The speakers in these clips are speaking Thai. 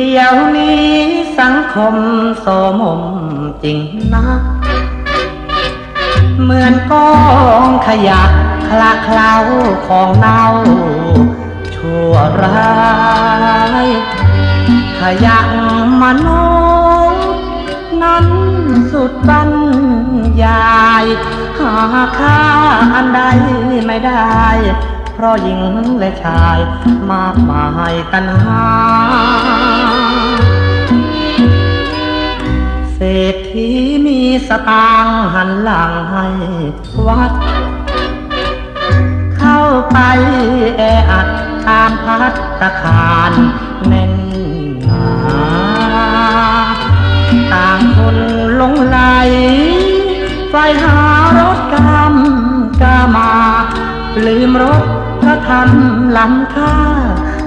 ดี๋ยวนี้สังคมโสมมจริงนะเหมือนกองขยะคลาเคล้าของเน่าชั่วร้ายขยะมโนนั้นสุดบรรยาย หาค่าอันใดไม่ได้ เพราะหญิงและชายมากมายตันหา สตางหันหลังให้วัด เข้าไปแออัดตามพัดตะคารแน่นหนาต่างคนหลงไหลไฟหารถกำกามา ลืมรถพระธรรมล้ำค่า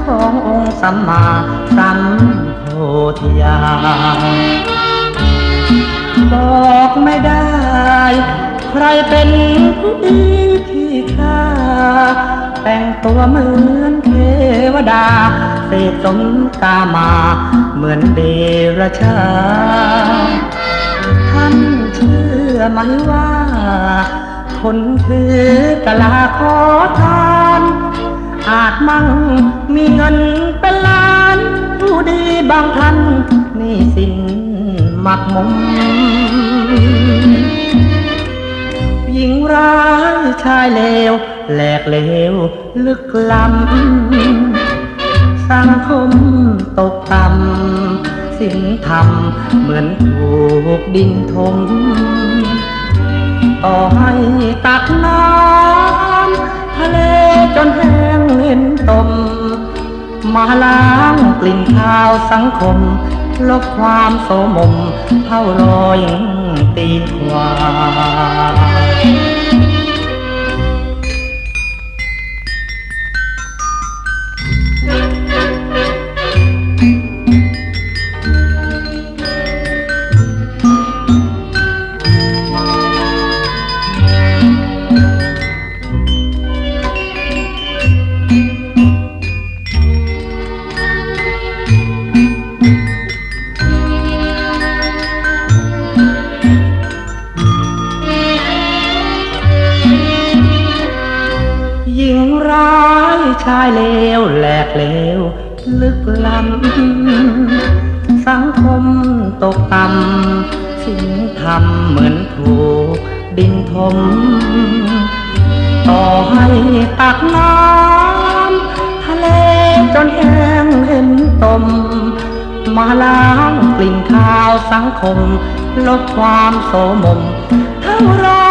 ขององค์สัมมาสัมโพธิญาณ รเป็นผู้ดีที่ข้า แต่งตัวเหมือนเทวดา เสพสมกามา เหมือนเดรัจฉานท่านเชื่อไหมว่า คนถือกะลาขอทาน อาจมั่งมีเงินเป็นล้าน ผู้ดีบางท่านนี่สินหมักหมม ญิงร้ายชายเลวแหลกเลวลึกล้ำสังคมตกต่ำสินธรรมเหมือนถูกดินทมต่อให้ตักน้ำทะเลจนแห้งเห็นตม มาล้างกลิ่นข้าวสังคม ลบความโสมมเท่ารอย ตีทวาย งร้ายชายเลวแหลกเลวลึกล้ำสังคมตกต่ำสิ่งธรรมเหมือนถูกดินทม ต่อให้ตักน้ำทะเลจนแห้งเห็นตม มาล้างกลิ่นข้าวสังคมลดความโสมมเท่าไร